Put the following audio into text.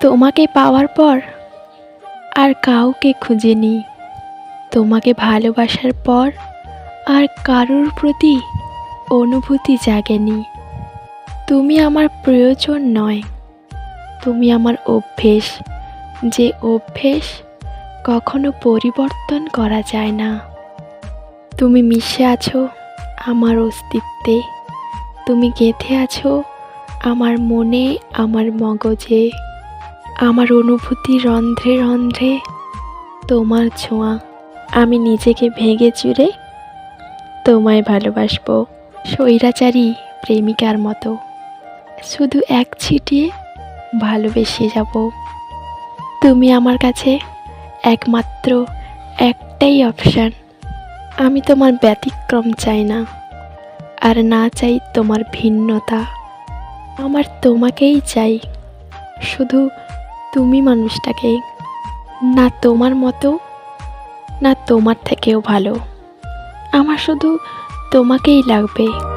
তোমাকে পাওয়ার পর আর কাউকে খুঁজেনি তোমাকে ভালোবাসার পর আর কারোর প্রতি অনুভূতি জাগেনি। তুমি আমার প্রয়োজন নয়। তুমি আমার অভ্যেস। যে অভ্যেস কখনো পরিবর্তন করা যায় না। তুমি মিশে আছো আমার অস্তিত্বে। তুমি গেঁথে আছো আমার মনে, আমার মগজে। আমার অনুভূতি রন্ধ্রে রন্ধ্রে তোমার ছোঁয়া। আমি নিজেকে ভেঙে চুরে তোমায় ভালোবাসবো। স্বৈরাচারী প্রেমিকার মতো। শুধু এক ছিটিয়ে ভালোবেসে যাব। তুমি আমার কাছে একমাত্র একটাই অপশান। আমি তোমার ব্যতিক্রম চাই না, আর না চাই তোমার ভিন্নতা। আমার তোমাকেই চাই। শুধু তুমি মানুষটাকে না তোমার মতো না তোমার থেকেও ভালো। আমার শুধু তোমাকেই লাগবে।